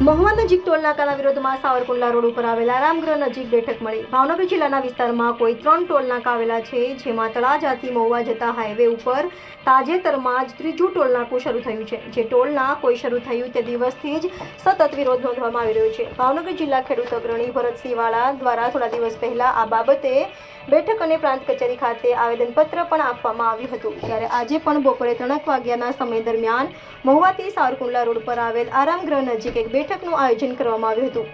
Toll નાકાના વિરોધમાં Savarkundla road ઉપર આવેલા આરામગૃહ નજીક બેઠક મળી. ભાવનગર જિલ્લાના વિસ્તારમાં કોઈ ત્રણ ટોલ નાકા આવેલા છે, જેમાં તળાજાથી મહુવા જતા હાઈવે ઉપર તાજેતરમાં જ ત્રીજું ટોલ નાકું શરૂ થયું છે. જે ટોલના કોઈ શરૂ થયું તે દિવસથી જ સતત વિરોધ નોંધવામાં આવી રહ્યો છે. ભાવનગર જિલ્લા ખેડૂત અગ્રણી ભરતસિંહ વાળા દ્વારા થોડા દિવસ પહેલા આ બાબતે બેઠક અને પ્રાંત કચેરી ખાતે આવેદનપત્ર પણ આપવામાં આવ્યું હતું. ત્યારે આજે પણ બપોરે ત્રણેક વાગ્યાના સમય દરમિયાન મહુવાથી સાવરકુંડલા રોડ પર આવેલ આરામગૃહ નજીક એક બેઠકનું આયોજન કરવામાં આવ્યું હતું.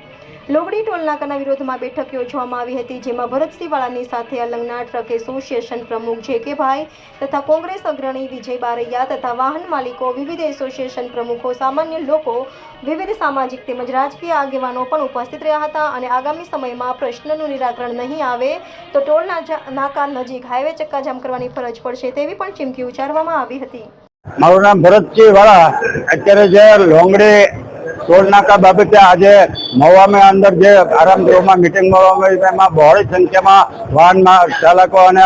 લોગડી ટોલ નાકાના વિરોધમાં બેઠક યોજવામાં આવી હતી, જેમાં ભરતસિંહ વાળાની સાથે અલંગના ટ્રક એસોસિએશન પ્રમુખ જેકેભાઈ તથા કોંગ્રેસ અગ્રણી વિજય બારૈયા તથા વાહન માલિકો વિવિધ એસોસિએશન પ્રમુખો, સામાન્ય લોકો, વિવિધ સામાજિક તેમજ રાજકીય આગેવાનો પણ ઉપસ્થિત રહ્યા હતા અને આગામી સમયમાં પ્રશ્નનું નિરાકરણ નહીં આવે તો ટોલ નાકા નજીક હાઈવે ચક્કાજામ કરવાની ફરજ પડશે તેવી પણ ચીમકી ઉચ્ચારવામાં આવી હતી. મારું નામ ભરતસિંહ વાળા અત્યારે જે લોંગડી ટોલ નાકા બાબતે આજે મહુવામાં અંદર જે આરામગૃહમાં મિટિંગ મળવામાં આવી એમાં બહોળી સંખ્યામાં વાહનમાં ચાલકો અને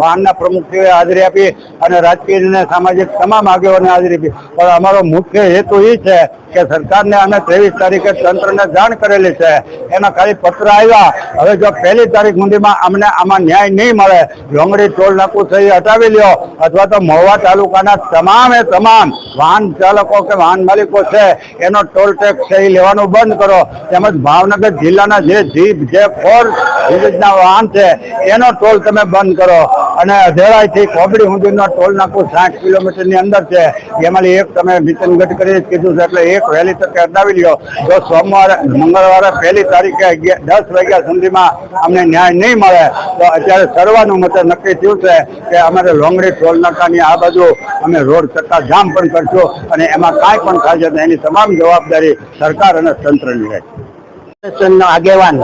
વાહનના પ્રમુખશ્રીઓએ હાજરી આપી અને રાજકીય અને સામાજિક તમામ આગેવાને હાજરી આપી. પણ અમારો મુખ્ય હેતુ એ છે કે સરકારને અમે ત્રેવીસ તારીખે તંત્રને જાણ કરેલી છે. એના ખાલી પત્ર આવ્યા. હવે જો પહેલી તારીખ સુધીમાં અમને આમાં ન્યાય નહીં મળે લોંગડી ટોલ નાકું થઈ હટાવી લ્યો, અથવા તો મહુવા તાલુકાના તમામે તમામ વાહન ચાલકો કે વાહન માલિકો છે, એનો ટોલ ટેક્સ એ લેવાનું બંધ કરો. તેમજ ભાવનગર જિલ્લાના જે જીપ જે ફોર વિવિધના વાહન છે, એનો ટોલ તમે બંધ કરો. અને અધેરાઈથી કોબડી સુધીનો ટોલ નાકું સાઠ કિલોમીટરની અંદર છે. એમાંથી એક તમે નીતિન ગડકરીએ કરી કીધું છે, એટલે એક વહેલી તકે હટાવી લ્યો. જો સોમવારે, મંગળવારે પહેલી તારીખે દસ વાગ્યા સુધીમાં અમને ન્યાય નહીં મળે, તો અત્યારે સર્વાનું સર્વાનુમતે નક્કી થયું છે કે અમારે લોંગડી ટોલ નાકાની આ બાજુ અમે રોડ ચક્કા જામ પણ કરશું અને એમાં કાંઈ પણ થાય છે એની તમામ જવાબદારી સરકાર અને તંત્રની રહેશે. આગેવાન,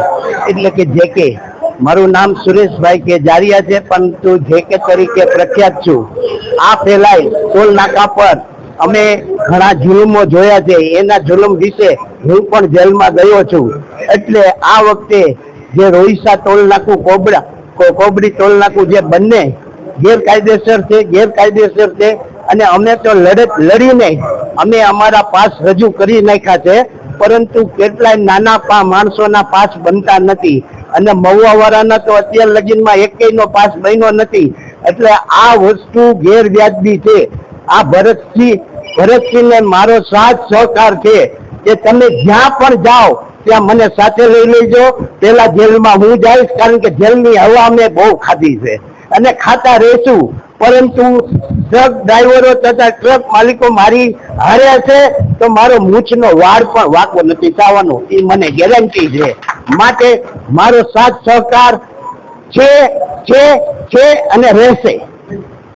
એટલે કે જેકે મારું નામ સુરેશભાઈ કે જારિયા છે, પરંતુ જેકે તરીકે પ્રખ્યાત છું. આ ફેલાય ટોલ નાકા પર. અમે ઘણા જુલમો જોયા છે. એના જુલમ વિશે હું પણ જેલમાં ગયો છું. એટલે આ વખતે જે રોહિસા ટોલ નાકું કોબડા કોબડી ટોલ નાકું જે બંને ગેરકાયદેસર છે ગેરકાયદેસર છે, અને અમે તો લડત લડીને અમે અમારા પાસ રજૂ કરી નાખ્યા છે, પરંતુ કેટલાય નાના પા માણસોના પાસ બનતા નથી. અને મહુવા વાળાના તો અત્યાર લગીનમાં એકેયનો પાસ બન્યો નથી. એટલે આ વસ્તુ ગેરવ્યાજબી છે. આ ભરતસિંહ, ભરતસિંહને મારો સાથ સહકાર છે કે તમે જ્યાં પણ જાઓ, ત્યાં મને સાથે લઈ લેજો. પેલા જેલમાં હું જઈશ કારણ કે જેલની હવા અમે બહુ ખાધી છે. અને ખાતા રહેશું. પરંતુ ટ્રક ડ્રાઈવરો તથા ટ્રક માલિકો મારી હારે છે, તો મારો મૂછનો વાળ પણ વાંકો નથી થવાનો. એ મને ગેરંટી છે. માટે મારો સાથ સહકાર છે છે છે અને રહેશે.